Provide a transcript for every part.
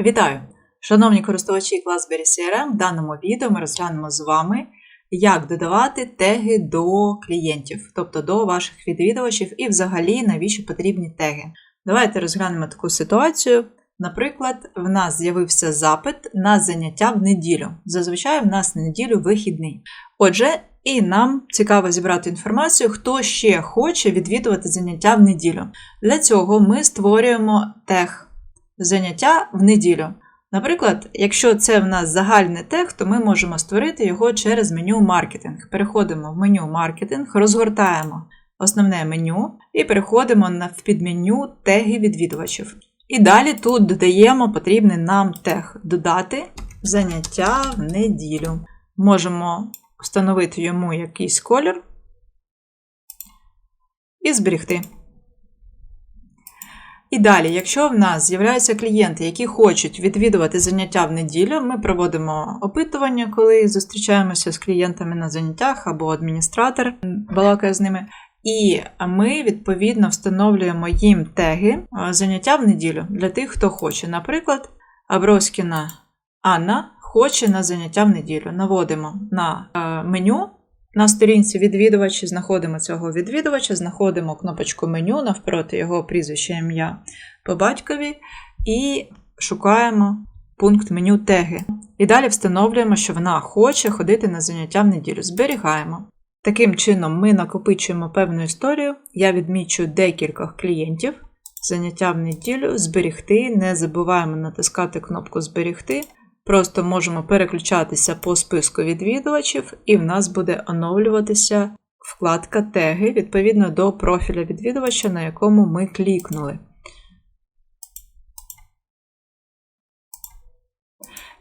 Вітаю! Шановні користувачі Classberry CRM, в даному відео ми розглянемо з вами, як додавати теги до клієнтів, тобто до ваших відвідувачів, і взагалі навіщо потрібні теги. Давайте розглянемо таку ситуацію. Наприклад, в нас з'явився запит на заняття в неділю. Зазвичай в нас на неділю вихідний. Отже, і нам цікаво зібрати інформацію, хто ще хоче відвідувати заняття в неділю. Для цього ми створюємо тег заняття в неділю. Наприклад, якщо це в нас загальний тег, то ми можемо створити його через меню маркетинг. Переходимо в меню маркетинг, розгортаємо основне меню і переходимо в підменю теги відвідувачів. І далі тут додаємо потрібний нам тег додати заняття в неділю. Можемо встановити йому якийсь колір і зберегти. І далі, якщо в нас з'являються клієнти, які хочуть відвідувати заняття в неділю, ми проводимо опитування, коли зустрічаємося з клієнтами на заняттях або адміністратор балакає з ними. І ми, відповідно, встановлюємо їм теги заняття в неділю для тих, хто хоче. Наприклад, Аброськіна Анна хоче на заняття в неділю. Наводимо на меню. На сторінці відвідувачі знаходимо цього відвідувача, знаходимо кнопочку меню навпроти його прізвища ім'я по батькові і шукаємо пункт меню теги. І далі встановлюємо, що вона хоче ходити на заняття в неділю. Зберігаємо. Таким чином, ми накопичуємо певну історію. Я відмічу декількох клієнтів. Заняття в неділю, зберігти. Не забуваємо натискати кнопку Зберігти. Просто можемо переключатися по списку відвідувачів, і в нас буде оновлюватися вкладка теги відповідно до профіля відвідувача, на якому ми клікнули.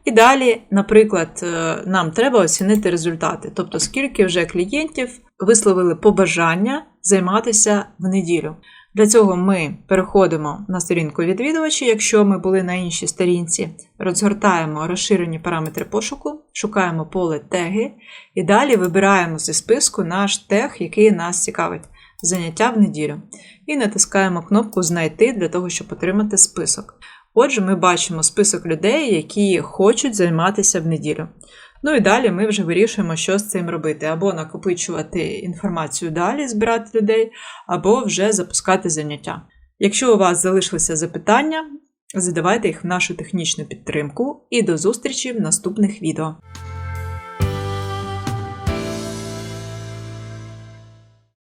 І далі, наприклад, нам треба оцінити результати, тобто скільки вже клієнтів висловили побажання займатися в неділю. Для цього ми переходимо на сторінку відвідувачі, якщо ми були на іншій сторінці, розгортаємо розширені параметри пошуку, шукаємо поле теги і далі вибираємо зі списку наш тег, який нас цікавить заняття в неділю. І натискаємо кнопку Знайти для того, щоб отримати список. Отже, ми бачимо список людей, які хочуть займатися в неділю. Ну і далі ми вже вирішуємо, що з цим робити: або накопичувати інформацію далі, збирати людей, або вже запускати заняття. Якщо у вас залишилися запитання, задавайте їх в нашу технічну підтримку і до зустрічі в наступних відео.